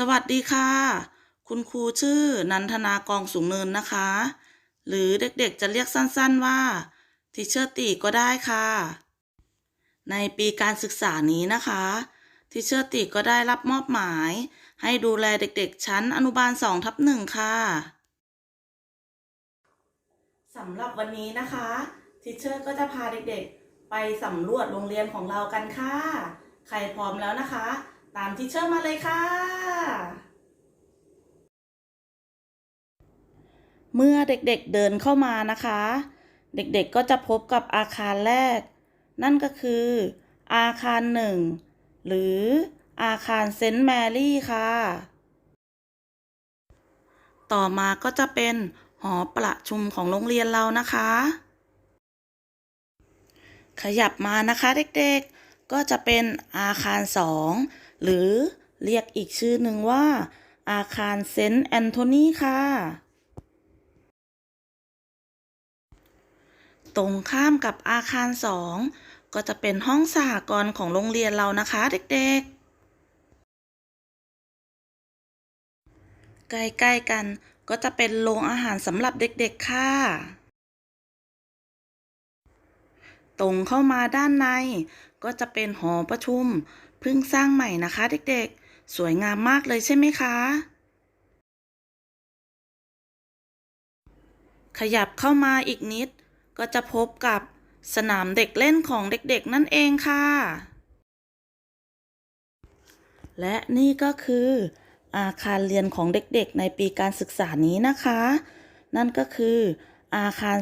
สวัสดีค่ะ คุณครูชื่อนันทนากองสูงเนินนะคะ หรือเด็กๆจะเรียกสั้นๆว่าทิเชอร์ตีก็ได้ค่ะ ในปีการศึกษานี้นะคะทิเชอร์ตีก็ได้รับมอบหมาย ให้ดูแลเด็กๆ ชั้นอนุบาล2ทับหนึ่งค่ะสำหรับวันนี้นะคะทิเชอร์ก็จะพาเด็กๆ ไปสำรวจโรงเรียนของเรากันค่ะ ใครพร้อมแล้วนะคะ ตามทิเชอร์มาเลยค่ะ เมื่อเด็กๆเดินเข้ามานะคะ เด็กๆก็จะพบกับอาคารแรก นั่นก็คือ อาคารหนึ่งหรืออาคารเซนต์แมรี่ค่ะ ต่อมาก็จะเป็นหอประชุมของโรงเรียนเรานะคะ ขยับมานะคะเด็กๆ ก็จะเป็นอาคารสอง หรือเรียกอีกชื่อหนึ่งว่า อาคารเซนต์แอนโทนีค่ะ ตรงข้ามกับอาคารสองก็จะเป็นห้องสหกรณ์ของโรงเรียนเรานะคะเด็กๆ ใกล้ๆกันก็จะเป็นโรงอาหารสำหรับเด็กๆ ค่ะ ตรงเข้ามาด้านใน ก็จะเป็นหอประชุมเพิ่งสร้างใหม่นะคะ เด็กๆ สวยงามมากเลยใช่ไหมคะ ขยับเข้ามาอีกนิด ก็จะพบกับสนามเด็กเล่นของเด็กๆนั่นเองค่ะ และนี่ก็คืออาคารเรียนของเด็กๆ ในปีการศึกษานี้นะคะ นั่นก็คืออาคาร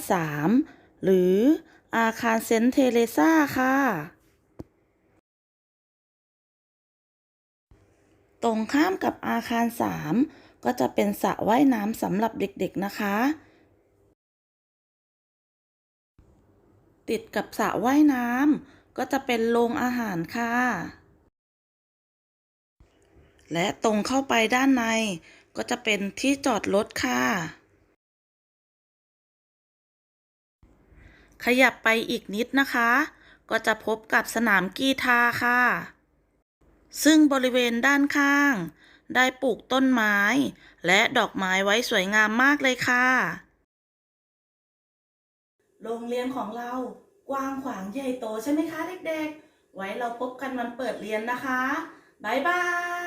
3 หรือ อาคารเซนต์เทเรซาค่ะ ตรงข้ามกับอาคาร 3 ก็จะเป็นสระว่ายน้ำสำหรับเด็กๆนะคะ ติดกับสระว่ายน้ำก็จะเป็นโรงอาหารค่ะ และตรงเข้าไปด้านในก็จะเป็นที่จอดรถค่ะ ขยับไปอีกนิดนะคะ ก็จะพบกับสนามกีฬาค่ะ ซึ่งบริเวณด้านข้าง ได้ปลูกต้นไม้ และดอกไม้ไว้สวยงามมากเลยค่ะ โรงเรียนของเรากว้างขวางใหญ่โตใช่ไหมคะเด็กๆ ไว้เราพบกันวันเปิดเรียนนะคะ บ๊ายบาย